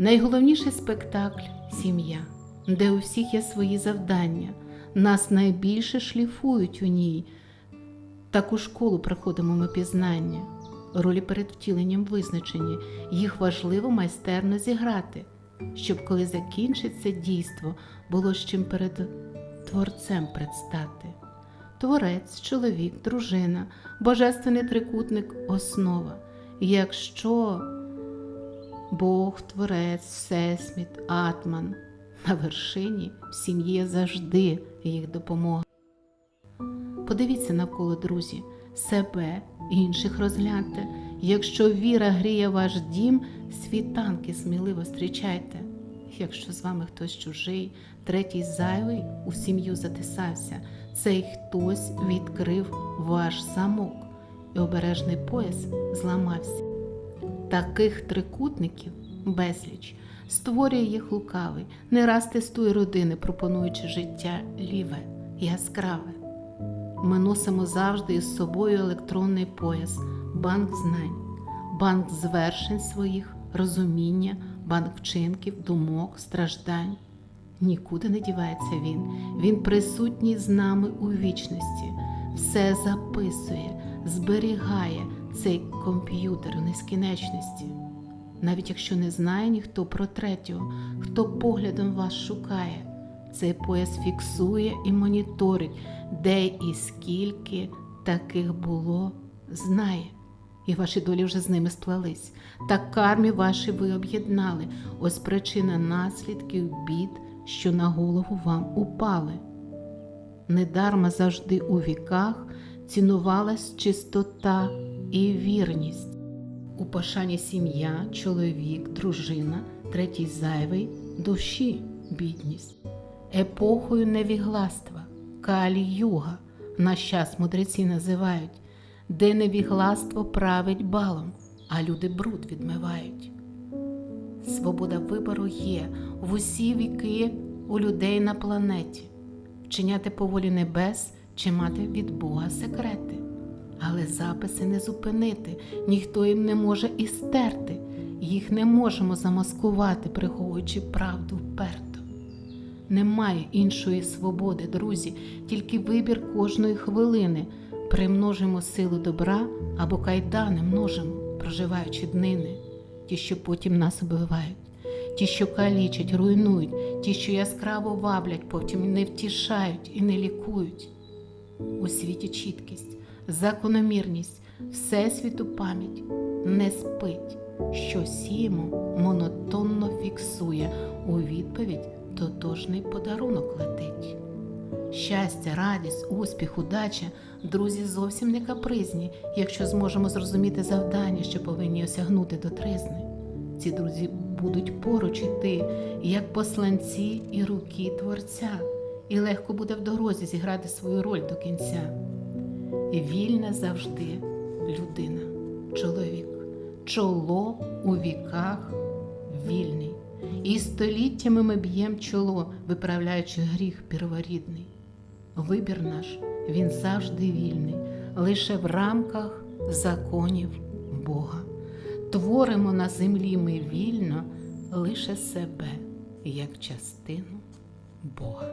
Найголовніший спектакль сім'я, де у всіх є свої завдання. Нас найбільше шліфують у ній. Таку школу проходимо ми пізнання. Ролі перед втіленням визначені, їх важливо майстерно зіграти, щоб коли закінчиться дійство, було з чим перед творцем предстати. Творець, чоловік, дружина, божественний трикутник основа. Якщо Бог, Творець, Всесвіт, Атман на вершині в сім'ї завжди їх допомога. Подивіться навколо, друзі, себе, інших розгляньте. Якщо віра гріє ваш дім, світанки сміливо зустрічайте. Якщо з вами хтось чужий, третій зайвий у сім'ю затисався, цей хтось відкрив ваш замок, і обережний пояс зламався. Таких трикутників безліч створює їх лукавий, не раз тестує родини, пропонуючи життя ліве, яскраве. Ми носимо завжди із собою електронний пояс, банк знань, банк звершень своїх, розуміння, банк вчинків, думок, страждань. Нікуди не дівається він, він присутній з нами у вічності, все записує, зберігає цей комп'ютер у нескінченності. Навіть якщо не знає ніхто про третього, хто поглядом вас шукає, цей пояс фіксує і моніторить, де і скільки таких було, знає. І ваші долі вже з ними сплелись. Та кармі ваші ви об'єднали. Ось причина наслідків бід, що на голову вам упали. Недарма завжди у віках цінувалась чистота і вірність. У пошані сім'я, чоловік, дружина, третій зайвий, душі бідність, епохою невігластва, калі юга, наш час мудреці називають, де невігластво править балом, а люди бруд відмивають. Свобода вибору є в усі віки у людей на планеті, вчиняти по волі небес чи мати від Бога секрети. Але записи не зупинити, ніхто їм не може і стерти, їх не можемо замаскувати, приховуючи правду вперто. Немає іншої свободи, друзі, тільки вибір кожної хвилини. Примножимо силу добра або кайдани множимо, проживаючи днини, ті, що потім нас убивають, ті, що калічать, руйнують, ті, що яскраво ваблять, потім не втішають і не лікують. У світі чіткість, закономірність, всесвіту пам'ять не спить, що сіємо монотонно фіксує, у відповідь тотожний подарунок летить. Щастя, радість, успіх, удача, друзі зовсім не капризні, якщо зможемо зрозуміти завдання, що повинні осягнути до тризни. Ці друзі будуть поруч іти, як посланці і руки Творця, і легко буде в дорозі зіграти свою роль до кінця. Вільна завжди людина, чоловік, чоло у віках вільний. І століттями ми б'єм чоло, виправляючи гріх перворідний. Вибір наш, він завжди вільний, лише в рамках законів Бога. Творимо на землі ми вільно лише себе як частину Бога.